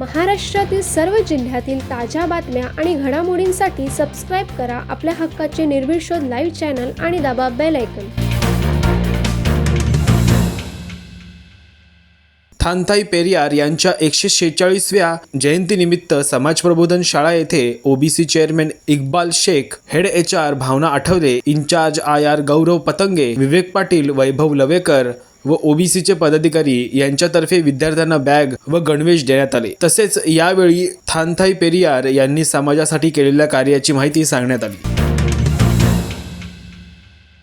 महाराष्ट्रातील सर्व जिल्ह्यातील ताज्या बातम्या आणि घडामोडींसाठी सबस्क्राईब करा आपल्या हक्काचे निर्भीड शोध लाईव्ह चॅनल आणि दाबा बेल ऐकन थानथाई पेरियार यांच्या एकशे शेहेचाळीसव्या जयंतीनिमित्त समाज प्रबोधन शाळा येथे OBC chairman Iqbal Shaikh head H R Bhavana Athavale incharge I R Gaurav Patange Vivek Patil Vaibhav Lavekar व ओबीसीचे पदाधिकारी यांच्यातर्फे विद्यार्थ्यांना बॅग व गणवेश देण्यात आले. तसेच यावेळी थानथाई पेरियार यांनी समाजासाठी केलेल्या कार्याची माहिती सांगण्यात आली.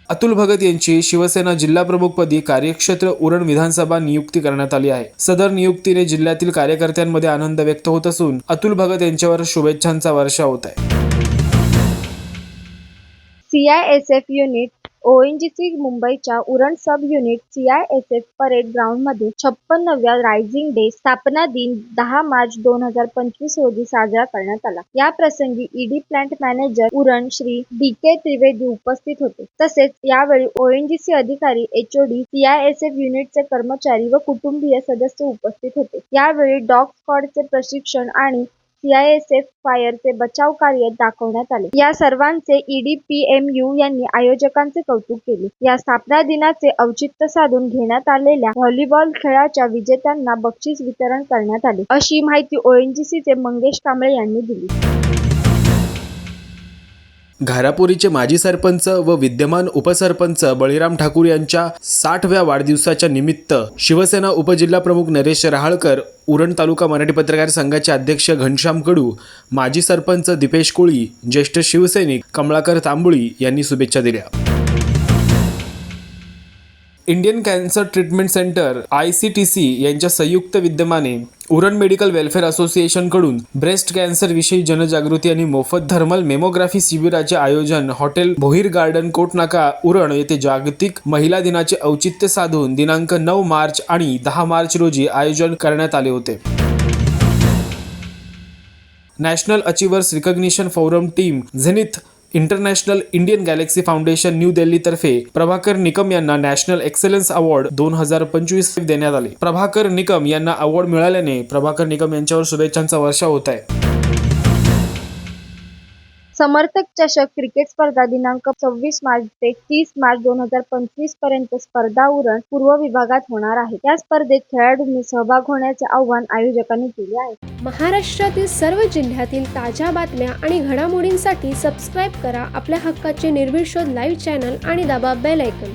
अतुल भगत यांची शिवसेना जिल्हाप्रमुखपदी कार्यक्षेत्र उरण विधानसभा नियुक्ती करण्यात आली आहे. सदर नियुक्तीने जिल्ह्यातील कार्यकर्त्यांमध्ये आनंद व्यक्त होत असून अतुल भगत यांच्यावर शुभेच्छांचा वर्षा होत आहे. सीआयएसएफ युनिट ओएनजीसी मुंबईच्या Uran sub unit CISF parade ग्राउंडमध्ये छप्पन्नव्या रायझिंग डे स्थापना दिन दहा मार्च दोन हजार पंचवीस रोजी साजरा करण्यात आला. या प्रसंगी ED plant manager Uran Shri D K Trivedi उपस्थित होते. तसेच यावेळी ओएनजीसी अधिकारी एचओडी सीआयएसएफ युनिटचे कर्मचारी व कुटुंबीय सदस्य उपस्थित होते. यावेळी डॉग स्क्वॉडचे प्रशिक्षण आणि सीआयएसएफ फायरचे बचाव कार्य दाखवण्यात आले. या सर्वांचे ईडीपीएमयू यांनी आयोजकांचे कौतुक केले. या स्थापना दिनाचे औचित्य साधून घेण्यात आलेल्या व्हॉलीबॉल खेळाच्या विजेत्यांना बक्षीस वितरण करण्यात आले. अशी माहिती ओएनजीसीचे मंगेश कांबळे यांनी दिली. घारापुरीचे माजी सरपंच व विद्यमान उपसरपंच बळीराम ठाकूर यांच्या साठव्या वाढदिवसाच्या निमित्त शिवसेना उपजिल्हाप्रमुख नरेश रहाळकर उरण तालुका मराठी पत्रकार संघाचे अध्यक्ष घनश्याम कडू माजी सरपंच दीपेश कोळी ज्येष्ठ शिवसैनिक कमळाकर तांबुळी यांनी शुभेच्छा दिल्या. Indian cancer treatment centre I C T C यांच्या संयुक्त विद्यमाने उरण मेडिकल वेलफेअर असोसिएशनकडून ब्रेस्ट कॅन्सर विषयी जनजागृती आणि मोफत थर्मल मेमोग्राफी शिबिराचे आयोजन हॉटेल भोईर गार्डन कोटनाका उरण येथे जागतिक महिला दिनाचे औचित्य साधून दिनांक नऊ मार्च आणि दहा मार्च रोजी आयोजन करण्यात आले होते. National Achievers Recognition Forum Team Zenith International Indian Galaxy Foundation New दिल्लीतर्फे Prabhakar Nikam यांना नॅशनल एक्सलन्स अवॉर्ड दोन हजार पंचवीस देण्यात आले. प्रभाकर निकम यांना अवॉर्ड मिळाल्याने प्रभाकर निकम यांच्यावर शुभेच्छांचा वर्षा होत आहे. समर्थक चषक क्रिकेट स्पर्धा दिनांक सव्वीस मार्च ते तीस मार्च दोन हजार पंचवीसपर्यंत स्पर्धा उरण पूर्व विभागात होणार आहे. या स्पर्धेत खेळाडूंनी सहभाग होण्याचे आव्हान आयोजकांनी केले आहे. महाराष्ट्रातील सर्व जिल्ह्यातील ताज्या बातम्या आणि घडामोडींसाठी सबस्क्राईब करा. आपल्या हक्काचे निर्भीड शोध लाईव्ह चॅनल आणि दाबा बेल ऐकन